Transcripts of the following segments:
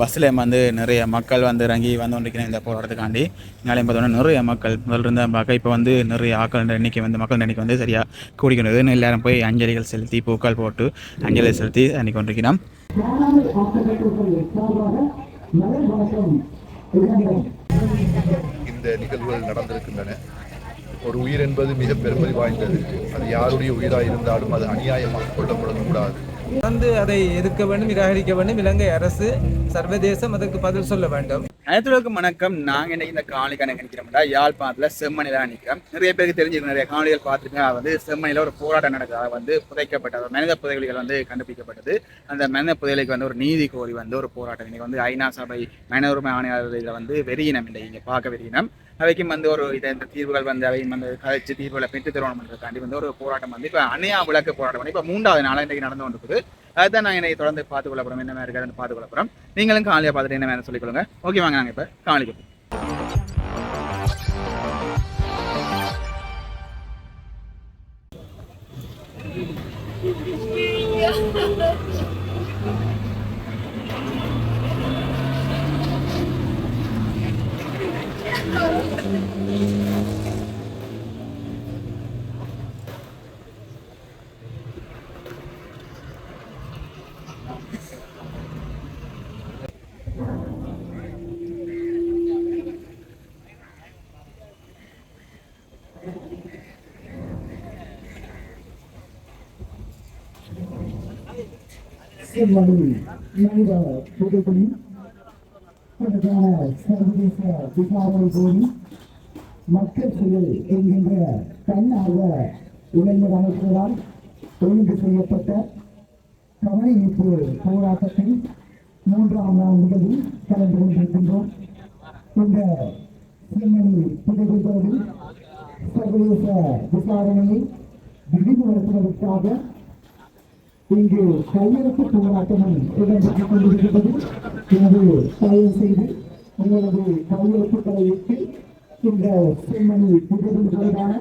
பஸ்ஸில் வந்து நிறைய மக்கள் வந்து இறங்கி வந்து கொண்டிருக்கிறேன் இந்த போராட்டத்துக்காண்டி. நாளையும் பார்த்தோன்னா நிறைய மக்கள் முதல்ல இருந்த பார்க்க இப்போ வந்து நிறைய ஆக்கள் எண்ணிக்கை வந்து மக்கள் எண்ணிக்கை வந்து சரியாக கூடிக்கொண்டது. எல்லாரும் போய் அஞ்சலிகள் செலுத்தி பூக்கள் போட்டு அஞ்சலி செலுத்தி அன்றைக்கி கொண்டிருக்கிறோம். இந்த நிகழ்வுகள் நடந்திருக்கின்றன. ஒரு உயிர் என்பது மிக பெருமதி வாய்ந்தது. அது யாருடைய உயிராக இருந்தாலும் அது அநியாயமாக கொல்லப்படக்கூடாது வந்து அதை எதிர்க்க வேண்டும் நிராகரிக்க வேண்டும். இலங்கை அரசு சர்வதேசம் அதற்கு பதில் சொல்ல வேண்டும். அனைத்துலகம் வணக்கம். நாங்கள் இன்னைக்கு இந்த காணொலி கணக்கு நிற்கிறோம்டா யாழ்ப்பாணத்தில் செம்மணியில் தான் நிற்கிறோம் நிறைய பேருக்கு தெரிஞ்சுக்கணும் நிறைய காணொலிகள் பார்த்துருக்கேன் வந்து செம்மணியில் ஒரு போராட்டம் நடக்குது வந்து புதைக்கப்பட்ட மனித புதைகளிகள் வந்து கண்டுபிடிக்கப்பட்டது. அந்த மனித புதைகளுக்கு வந்து ஒரு நீதி கோரி வந்து ஒரு போராட்டம். இன்றைக்கி வந்து ஐநா சபை மனித உரிமை ஆணையாளர் இதில் வந்து வெறியினம் இல்லை. இங்கே பார்க்க வெறியினம் அவைக்கும் வந்து ஒரு இதை இந்த தீர்வுகள் வந்து அவை வந்து கழிச்சு தீர்வுகளை பெற்று தருவணுன்றதுக்காண்டி வந்து ஒரு போராட்டம் வந்து இப்போ அணையா விளக்கு போராட்டம் வந்து இப்போ மூன்றாவது நாளாக இன்றைக்கு நடந்து கொண்டிருக்குது. அதுதான் நான் என்னை தொடர்ந்து பார்த்து கொள்ள போகிறோம் என்ன மாதிரி இருக்காதுன்னு பார்த்து கொள்ள போகிறோம் நீங்களும் காலையாக பார்த்துட்டு என்ன மாதிரி சொல்லிக்கொள்ளுங்க ஓகே வாங்க நாங்கள் இப்போ காலைக்கு போவோம். செல்வழி புதுக்குடி அதற்கான சர்வதேச விசாரணை கோரி மக்கள் செயல் என்கின்ற தன்னார்வ இளைஞர் அமைப்புகளால் ஒழுங்கு செய்யப்பட்ட கவனஈர்ப்பு போராட்டத்தில் மூன்றாம் நாள் நிகழ்வில் கலந்து கொண்டிருக்கின்றோம் இந்த செம்மணி புதுக்குடியில் சர்வதேச விசாரணையை விரிவுபடுத்துவதற்காக இங்கு கையெழுத்து போராட்டமும் இடம்பெற்றுக் கொண்டிருக்கிறது. எனவே தயவு செய்து உங்களது கையெழுத்துக்களை இட்டு இந்த செம்மணி புதவிகளான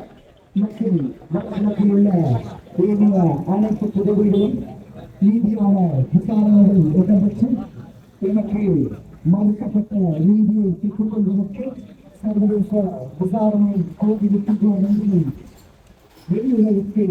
மற்றும் வடகிழக்கில் உள்ள ஏனைய அனைத்து புதவிகளும் நீதியான விசாரணைகள் இடம்பெற்று எனக்கு மறுக்கப்பட்ட நீதியை பெற்றுக் கொள்வதற்கு சர்வதேச விசாரணை கோரியிருக்கின்றோம் என்று வெளியுலகிற்கு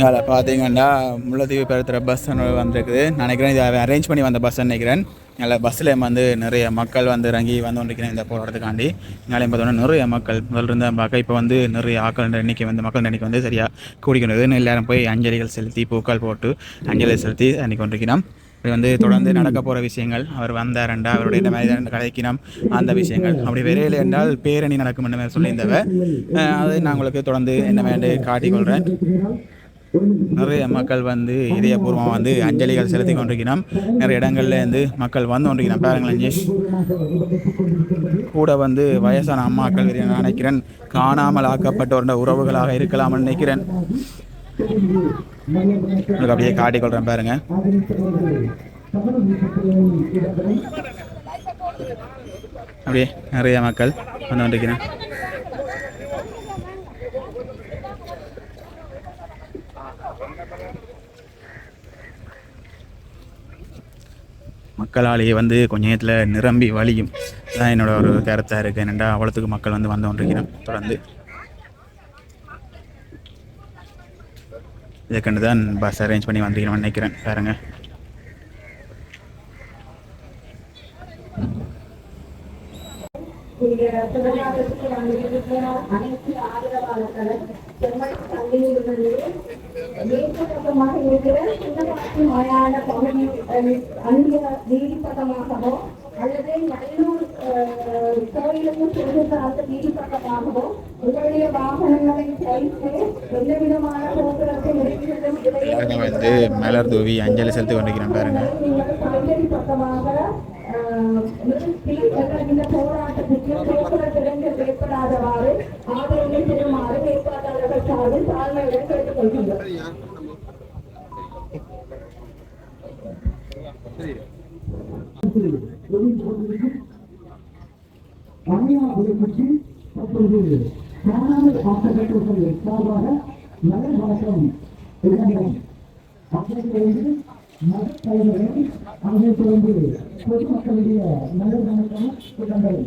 இதில் பார்த்தீங்கன்னா முல்லைத்தீவு பெருத்துற பஸ் வந்திருக்குது. நினைக்கிறேன் இதை அரேஞ்ச் பண்ணி வந்த பஸ் நினைக்கிறேன். நல்ல பஸ்ஸில் வந்து நிறைய மக்கள் வந்து இறங்கி வந்து கொண்டிருக்கிறேன் இந்த போராட்டத்துக்காண்டி. நாளையும் பார்த்தோன்னா நிறைய மக்கள் முதல்ல இருந்த பார்க்க இப்போ வந்து நிறைய ஆக்கள் எண்ணிக்கை வந்து மக்கள் எண்ணிக்கை வந்து சரியாக கூடிக்கொண்டது எல்லாரும் போய் அஞ்சலிகள் செலுத்தி பூக்கள் போட்டு அஞ்சலி செலுத்தி அன்றைக்கி கொண்டிருக்கிறோம். இது வந்து தொடர்ந்து நடக்க போகிற விஷயங்கள். அவர் வந்தாரண்டா அவருடைய இந்த மாதிரி கதைக்கினம் அந்த விஷயங்கள். அப்படி விரையில் என்றால் பேரணி நடக்கும் என்று சொல்லியிருந்தவ அதை நான் உங்களுக்கு தொடர்ந்து என்ன வேண்டு காட்டிக்கொள்கிறேன். நிறைய மக்கள் வந்து இதயபூர்வமாக வந்து அஞ்சலிகள் செலுத்தி கொண்டிருக்கிறோம். நிறைய இடங்கள்ல இருந்து மக்கள் வந்து கொண்டிருக்கிறோம். பாருங்களேன் ஜி கூட வந்து வயசான அம்மாக்கள் நினைக்கிறேன். காணாமல் ஆக்கப்பட்டோருடைய உறவுகளாக இருக்கலாம்னு நினைக்கிறேன். உங்களுக்கு அப்படியே காட்டிக்கொள்கிறேன் பாருங்க. அப்படியே நிறைய மக்கள் வந்து கொண்டிருக்கிறேன் மக்களாலேயே வந்து கொஞ்ச நேரத்தில் நிரம்பி வழியும். அதான் என்னோட ஒரு கருத்தாக இருக்குது என்னென்னா அவ்வளோத்துக்கு மக்கள் வந்து வந்து கொண்டிருக்கிறேன் தொடர்ந்து இதுக்கண்டு தான் பஸ் அரேஞ்ச் பண்ணி வந்திருக்கணும்னு நினைக்கிறேன். பாருங்க. இருக்கிற பகுதி அல்லது நல்லூர் உங்களுடைய வாகனங்களை வைத்து எந்த விதமான போக்குவரத்து எல்லாருமே வந்து மலர் தூவி அஞ்சலி செலுத்தி கொண்டிருக்கிறேன் பாருங்க. நீங்கள் பல்வேறு காணாமல் ஆக்கப்பட்டவர்கள் சார்பாக நகர் வாசம் மதத் தலைவர்கள் அதை தொடர்ந்து பொதுமக்களுடைய நல்ல வணக்கம் இளைஞர்கள்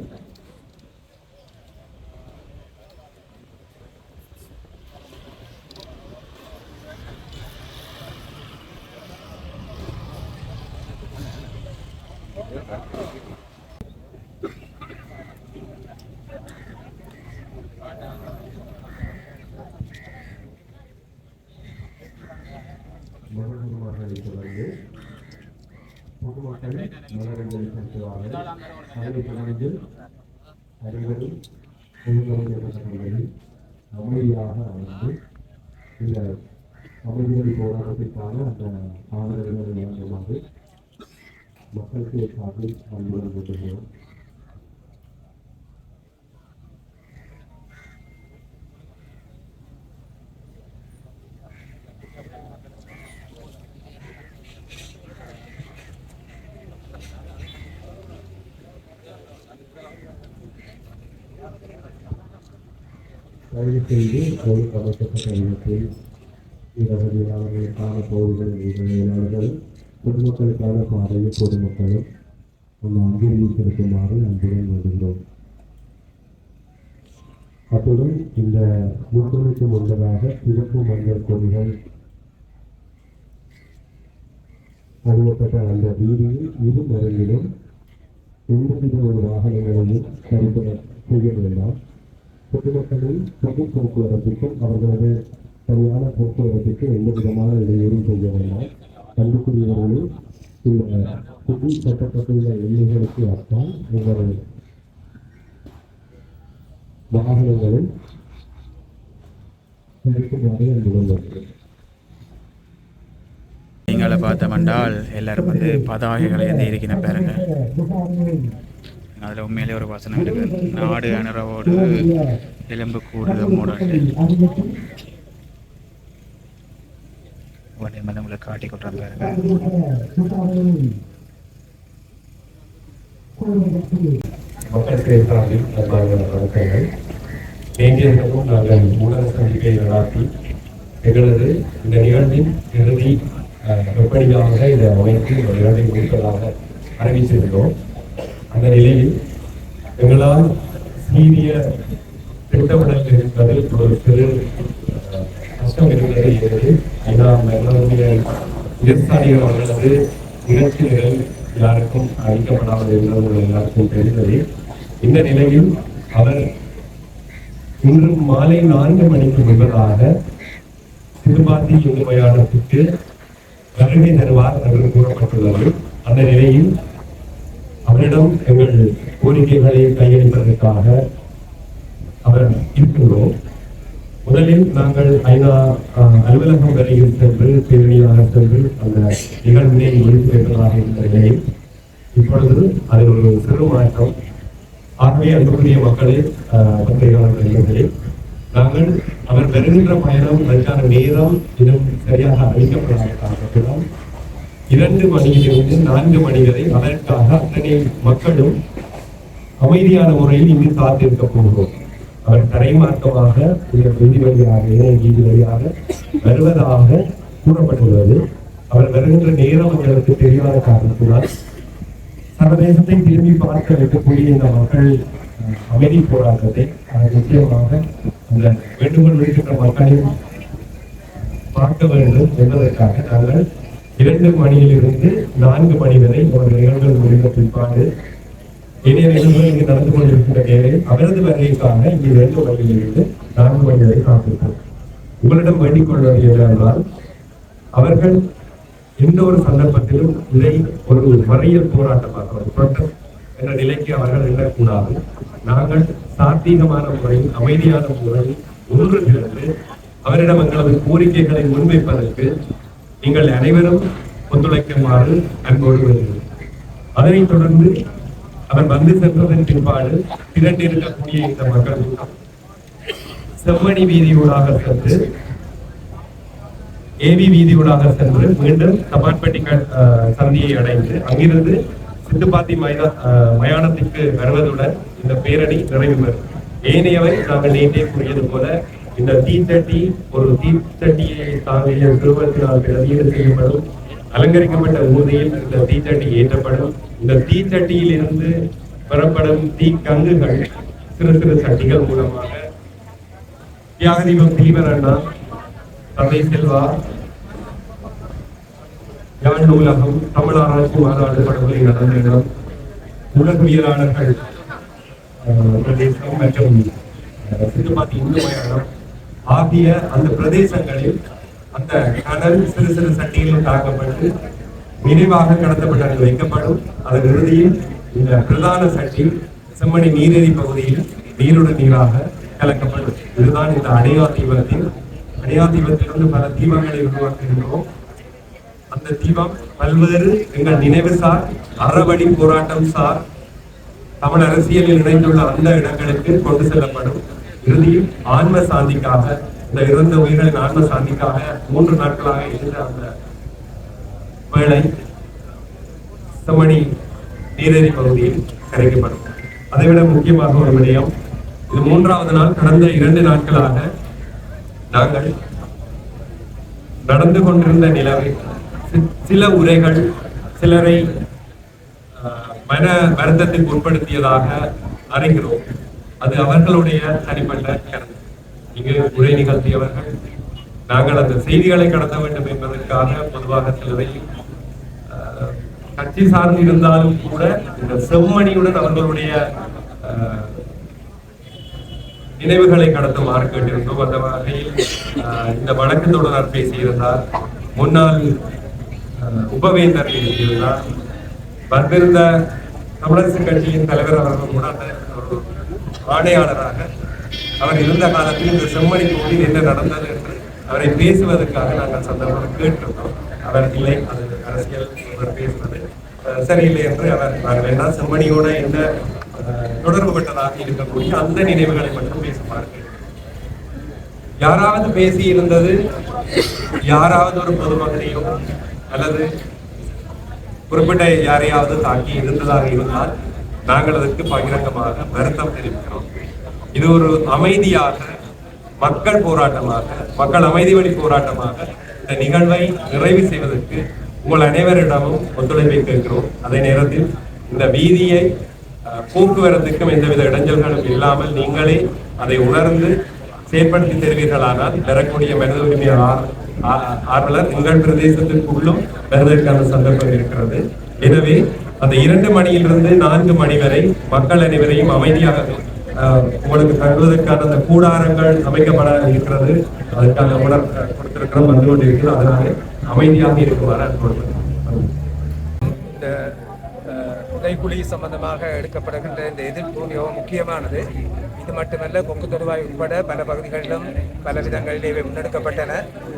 மனதுருமார்களை தொடர்ந்து பொதுமக்கள் மலரஞ்சலி செலுத்துவார்கள் அதனைத் தொடர்ந்து அனைவரும் பொதுமக்களில் அமைதியாக அமைந்து இந்த அமைதிகள் போராட்டத்திற்கான அந்த ஆதரவுகளை வழங்குமாறு மக்களுக்கு சார்பில் அன்புடன் கொண்டுகிறோம் தயவு செய்து பொது அமைக்கப்பட்ட இடத்தில் இரவதியாளர்களுக்கான போர்கள் நிகழ்ச்சியாளர்கள் பொதுமக்களுக்கான பாதையை பொதுமக்களும் நம்ம அங்கீகரித்திருக்குமாறு அன்புடன் வருகிறோம் அத்துடன் இந்த முற்றுகைக்கு முன்னதாக சிறப்பு மஞ்சள் கொடிகள் அறியப்பட்ட அந்த வீதியில் இரு மருந்திலும் எந்தவித ஒரு வாகனங்களையும் சரிபட செய்ய வேண்டாம் பொதுமக்களின் பொது போக்குவரத்துக்கும் அவர்களது சரியான போக்குவரத்துக்கு எந்த விதமான இடையூறும் செய்ய வேண்டாம். கண்டுபிடிவர்களே இந்த புது சட்டப்பட்டுள்ள எல்லைகளுக்கு அப்பால் உங்கள் வாகனங்களை செலுத்துமாறு அன்புடன் வருகிறேன் நீங்களை பார்த்தமென்றால் எல்லாரும் வந்து பதாகைகளை ஏந்தி இருக்கிற பாருங்க. அதில் உண்மையிலே ஒரு வசனம் இருக்கு நாடு அணரவோடு எலும்பு கூடுத மூடல் உடனே வந்து உங்களை காட்டி கொட்டுறாங்க பாருங்க. மக்களுக்கு சார்பில் அன்பான வணக்கங்கள். நேற்றைய நாங்கள் ஊடக சந்திப்பை நடாத்தி எங்களது இந்த நிகழ்வின் இறுதி எப்படியாக இதை அமைத்து இந்த நிகழ்வை முடிப்பதாக அறிவித்திருந்தோம். அந்த நிலையில் எங்களால் சீரிய திட்டமிடல் இருப்பதில் ஒரு பெரு கஷ்டம் இருந்தது என்பது ஏன்னா எங்களுடைய விவசாயிகள் அல்லது நிகழ்ச்சிகள் யாருக்கும் அளிக்கப்படாமல் இருந்தது எல்லாருக்கும் தெரிந்தது. இந்த நிலையில் அவர் இன்று மாலை நான்கு மணிக்கு முன்பதாக திருபாத்தி இந்து மயானத்துக்கு வருகை தருவார் என்று கூறப்பட்டுள்ளது. அந்த நிலையில் அவரிடம் எங்கள் கோரிக்கைகளை கையளிப்பதற்காக அவர் இருக்கின்றோம். முதலில் நாங்கள் ஐநா அலுவலகம் வரையில் சென்று பேரணியாக சென்று அந்த நிகழ்வினை ஒழித்து வைப்பதாக இருந்த நிலையில் இப்பொழுது அதில் ஒரு சிறு மாற்றம் ஆகவே அன்புக்குரிய மக்களே அஹ், பத்திரிகையாளர் நாங்கள் அவர் வருகின்ற பயணம் அதற்கான நேரம் இன்னும் சரியாக அறிவிக்கப்படாத காரணத்தினால் இரண்டு மணியிலிருந்து நான்கு மணி வரை அதற்காக அத்தனை மக்களும் அமைதியான முறையில் இங்கு காத்திருக்க போகிறோம். அவர் தரைமாற்றமாக இந்த வழியாக இணைய வழியாக வருவதாக கூறப்பட்டுள்ளது. அவர் வருகின்ற நேரம் எங்களுக்கு தெரியாத காரணத்தினால் சர்வதேசத்தை திரும்பி பார்க்க வைக்கக்கூடிய இந்த மக்கள் அமைதி போராட்டத்தை நிச்சயமாக அந்த வேண்டுகோள் விடுக்கின்ற மக்களையும் பார்க்க வேண்டும் என்பதற்காக நாங்கள் இரண்டு மணியிலிருந்து நான்கு மணி வரை போன்ற நிகழ்வுகள் முடிந்த பிற்பாடு இணைய நிகழ்வுகள் இங்கு நடந்து கொண்டிருக்கின்ற நேரில் அவரது வருகைக்காக இங்கு இரண்டு மணியிலிருந்து நான்கு மணி வரை காத்திருப்போம். உங்களிடம் வேண்டிக் கொள்வது என்னவென்றால் அவர்கள் எந்த ஒரு சந்தர்ப்பத்திலும் இதை ஒரு மறையல் போராட்டமாக ஒரு புரட்டம் என்ற நிலைக்கு அவர்கள் எண்ணக்கூடாது நாங்கள் சாத்திகமான முறையில் அமைதியான முறையில் ஒன்று திரண்டு அவரிடம் எங்களது கோரிக்கைகளை முன்வைப்பதற்கு நீங்கள் அனைவரும் ஒத்துழைக்குமாறு அன்போடு வருகிறேன் அதனைத் தொடர்ந்து அவர் வந்து சென்றதன் பின்பாடு திரண்டிருக்கக்கூடிய இந்த மக்கள் செம்மணி வீதியூடாக சென்று ஏவி வீதியூடாக சென்று மீண்டும் தபான்பட்டி சந்தியை அடைந்து அங்கிருந்து சித்துப்பாத்தி மைதா அஹ், மயானத்திற்கு வருவதுடன் இந்த பேரணி நிறைவு பெறும். ஏனையவை நாங்கள் நேற்றே கூறியது போல இந்த தீத்தட்டி ஒரு தீத்தட்டியை தாங்கிய திருவத்தினால் பிரதியீடு செய்யப்படும் அலங்கரிக்கப்பட்ட ஊதியில் இந்த தீத்தட்டி ஏற்றப்படும். இந்த தீத்தட்டியில் இருந்து பெறப்படும் தீக்கங்குகள் சிறு சிறு சட்டிகள் மூலமாக தியாகதீபம் தீபன் அண்ணா தந்தை செல்வா யாழ் நூலகம் தமிழ் ஆராய்ச்சி மாநாடு படுகொலை நடந்த இடம் உலகவியலாளர்கள் அஹ், பிரதேசம் மற்றும் சிறுபாதி இந்து மயானம் ஆகிய அந்த பிரதேசங்களில் அந்த கடல் சிறு சிறு சட்டிகளும் தாக்கப்பட்டு நினைவாக கடத்தப்பட்டு வைக்கப்படும். அதன் இறுதியில் இந்த பிரதான சட்டி செம்மணி நீரேரி பகுதியில் நீருடன் நீராக கலக்கப்படும். இதுதான் இந்த அடையா தீபத்தின் அடையா தீபத்திலிருந்து பல தீபங்களை உருவாக்குகின்றோம். அந்த தீபம் பல்வேறு எங்கள் நினைவு சார் அறவழி போராட்டம் சார் தமிழ் அரசியலில் இணைந்துள்ள அந்த இடங்களுக்கு கொண்டு செல்லப்படும். இறுதியில் ஆன்ம சாந்திக்காக இந்த இறந்த உயிர்களின் ஆன்ம சாந்திக்காக மூன்று நாட்களாக இருந்த அந்த வேலை செம்மணி நீரேரி பகுதியில் கரைக்கப்படும். அதைவிட முக்கியமாக ஒரு விடயம் இது மூன்றாவது நாள் கடந்த இரண்டு நாட்களாக நாங்கள் நடந்து கொண்டிருந்த நிலவை சில உரைகள் சிலரை ஆஹ், மன வருத்தத்திற்கு உட்படுத்தியதாக அறிகிறோம். அது அவர்களுடைய தனிப்பட்ட கருத்து இங்கு உரை நிகழ்த்தியவர்கள் நாங்கள் அந்த செய்திகளை கடத்த வேண்டும் என்பதற்காக பொதுவாக சிலரை கட்சி சார்ந்து இருந்தாலும் கூட இந்த செம்மணியுடன் அவர்களுடைய நினைவுகளை கடத்துமாறு கேட்டிருந்தோம் அந்த வகையில் ஆஹ், இந்த வழக்கு தொடர் பேசியிருந்தார். முன்னாள் ஆஹ், உபவேந்தர் பேசியிருந்தார் வந்திருந்த தமிழரசு கட்சியின் தலைவர் அவர்கள் கூட அந்த ஆணையாளராக அவர் இருந்த காலத்தில் இந்த செம்மணி கோவில் என்ன நடந்தது என்று அவரை பேசுவதற்காக நாங்கள் சந்தர்ப்பம் கேட்டிருந்தோம். அவர் இல்லை அது அரசியல் அவர் பேசுவது. சரியில்லை என்று அவர் நாங்கள் என்ன செம்மணியோட என்ன அஹ், தொடர்பு பட்டதாக இருக்கக்கூடிய அந்த நினைவுகளை மட்டும் பேசுவார்கள் யாராவது பேசி இருந்தது யாராவது ஒரு பொதுமக்களையோ அல்லது குறிப்பிட்ட யாரையாவது தாக்கி இருந்ததாக இருந்தால் நாங்கள் அதற்கு பகிரங்கமாக வருத்தம் தெரிவிக்கிறோம். இது ஒரு அமைதியாக மக்கள் போராட்டமாக மக்கள் அமைதி வழி போராட்டமாக இந்த நிகழ்வை நிறைவு செய்வதற்கு உங்கள் அனைவரிடமும் ஒத்துழைப்பை கேட்கிறோம். அதே நேரத்தில் இந்த வீதியை போக்குவரத்துக்கும் எந்தவித இடைஞ்சல்களும் இல்லாமல் நீங்களே அதை உணர்ந்து செயற்படுத்தி தருவீர்களானால் பெறக்கூடிய மனித உரிமை ஆ- ஆர்வலர் உங்கள் பிரதேசத்திற்குள்ளும் பெறுவதற்கான சந்தர்ப்பம் இருக்கிறது. எனவே அந்த இரண்டு மணியிலிருந்து நான்கு மணி வரை மக்கள் அனைவரையும் அமைதியாக ஆஹ், உங்களுக்கு தங்குவதற்கான அந்த கூடாரங்கள் அமைக்கப்பட இருக்கிறது. அதற்கான உணர் கொடுத்திருக்கிறோம் வந்து கொண்டிருக்கிறது அதனாலே அமைதியாக இருக்குமாறு அன்போடு அஹ், சம்பந்தமாக எடுக்கப்படுகின்ற இந்த எதிர்ப்பு மிகவும் முக்கியமானது. இது மட்டுமல்ல கொங்கு தொடுவாய் உட்பட பல பகுதிகளிலும் பல விதங்களில் இவை முன்னெடுக்கப்பட்டன.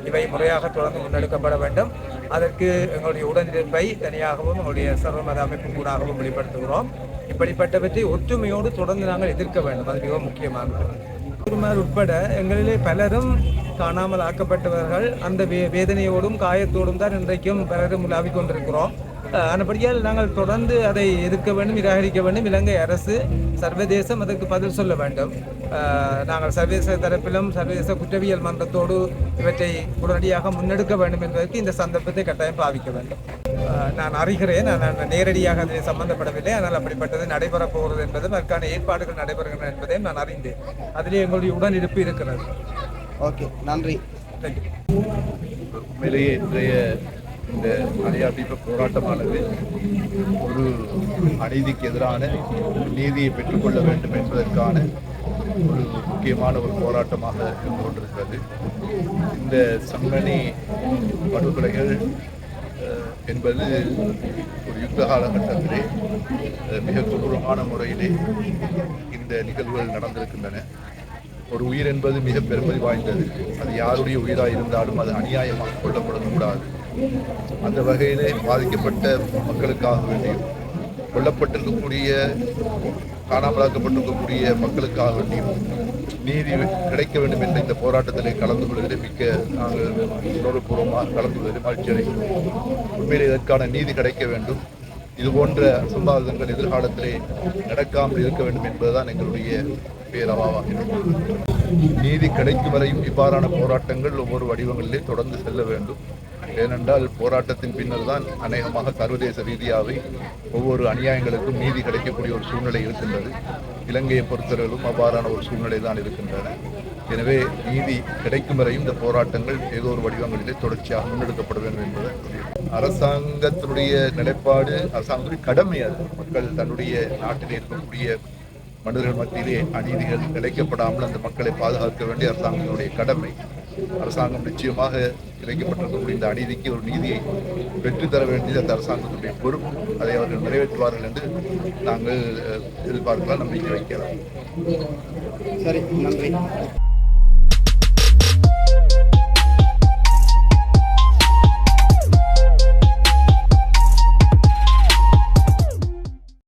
இவை முறையாக தொடர்ந்து முன்னெடுக்கப்பட வேண்டும். அதற்கு எங்களுடைய உடனிருப்பை தனியாகவும் எங்களுடைய சர்வமத அமைப்பு கூடாகவும் வெளிப்படுத்துகிறோம். இப்படிப்பட்டவற்றை ஒற்றுமையோடு தொடர்ந்து நாங்கள் எதிர்க்க வேண்டும். அது மிகவும் முக்கியமானது. குருமார் உட்பட எங்களிலே பலரும் காணாமல் ஆக்கப்பட்டவர்கள். அந்த வே வேதனையோடும் காயத்தோடும் தான் இன்றைக்கும் பலரும் உலாவிக் கொண்டிருக்கிறோம் ஆனபடியால் நாங்கள் தொடர்ந்து அதை எதிர்க்க வேண்டும் நிராகரிக்க வேண்டும். இலங்கை அரசு சர்வதேசம் அதற்கு பதில் சொல்ல வேண்டும். நாங்கள் சர்வதேச தரப்பிலும் சர்வதேச குற்றவியல் மன்றத்தோடு இவற்றை உடனடியாக முன்னெடுக்க வேண்டும் என்பதற்கு இந்த சந்தர்ப்பத்தை கட்டாயம் பாவிக்க வேண்டும். நான் அறிகிறேன் நான் நேரடியாக அதில் சம்பந்தப்படவில்லை. ஆனால் அப்படிப்பட்டது நடைபெறப் போகிறது என்பதும் அதற்கான ஏற்பாடுகள் நடைபெறுகின்றன என்பதையும் நான் அறிந்தேன். அதிலே எங்களுடைய உடனிருப்பு இருக்கிறது. ஓகே நன்றி. உண்மையிலேயே இன்றைய இந்த அடையாள போராட்டமானது ஒரு அநீதிக்கு எதிரான நீதியை பெற்றுக்கொள்ள வேண்டும் என்பதற்கான ஒரு முக்கியமான ஒரு போராட்டமாக இருந்து கொண்டிருக்கிறது. இந்த சம்மணி படுகொலைகள் என்பது ஒரு யுத்த காலகட்டத்திலே மிக கொடூரமான முறையிலே இந்த நிகழ்வுகள் நடந்திருக்கின்றன. ஒரு உயிர் என்பது மிக பெருமதி வாய்ந்தது. அது யாருடைய உயிராக இருந்தாலும் அது அநியாயமாக கொல்லப்படக்கூடாது. அந்த வகையிலே பாதிக்கப்பட்ட மக்களுக்காக வேண்டியும் கொல்லப்பட்டிருக்கக்கூடிய காணாமலாக்கப்பட்டிருக்கக்கூடிய மக்களுக்காக வேண்டியும் நீதி கிடைக்க வேண்டும் என்ற இந்த போராட்டத்திலே கலந்து கொள்வதில் மிக்க நாங்கள் உணர்வுபூர்வமாக கலந்து கொள்வதில் மகிழ்ச்சி அடைகிறோம் உண்மையில் இதற்கான நீதி கிடைக்க வேண்டும். இது போன்ற அசம்பாவிதங்கள் எதிர்காலத்திலே நடக்காமல் இருக்க வேண்டும் என்பதுதான் எங்களுடைய பேரவாவாக நீதி கிடைக்கும் வரையும் இவ்வாறான போராட்டங்கள் ஒவ்வொரு வடிவங்களிலே தொடர்ந்து செல்ல வேண்டும். ஏனென்றால் போராட்டத்தின் பின்னர் தான் அநேகமாக சர்வதேச ரீதியாகவே ஒவ்வொரு அநியாயங்களுக்கும் நீதி கிடைக்கக்கூடிய ஒரு சூழ்நிலை இருக்கின்றது. இலங்கையை பொறுத்தவரையிலும் அவ்வாறான ஒரு சூழ்நிலை தான் இருக்கின்றன எனவே நீதி கிடைக்கும் வரையும் இந்த போராட்டங்கள் ஏதோ ஒரு வடிவங்களிலே தொடர்ச்சியாக முன்னெடுக்கப்பட வேண்டும் என்பது அரசாங்கத்தினுடைய நிலைப்பாடு அரசாங்கத்துடைய கடமை அது. மக்கள் தன்னுடைய நாட்டில் இருக்கக்கூடிய மனிதர்கள் மத்தியிலே அநீதிகள் இழைக்கப்படாமல் அந்த மக்களை பாதுகாக்க வேண்டிய அரசாங்கத்தினுடைய கடமை. அரசாங்கம் நிச்சயமாக இழைக்கப்பட்டிருக்கக்கூடிய இந்த அநீதிக்கு ஒரு நீதியை பெற்றுத்தர வேண்டியது அந்த அரசாங்கத்துடைய பொறுப்பு. அதை அவர்கள் நிறைவேற்றுவார்கள் என்று நாங்கள் எதிர்பார்க்கலாம் நம்பிக்கை வைக்கலாம். சரி நன்றி.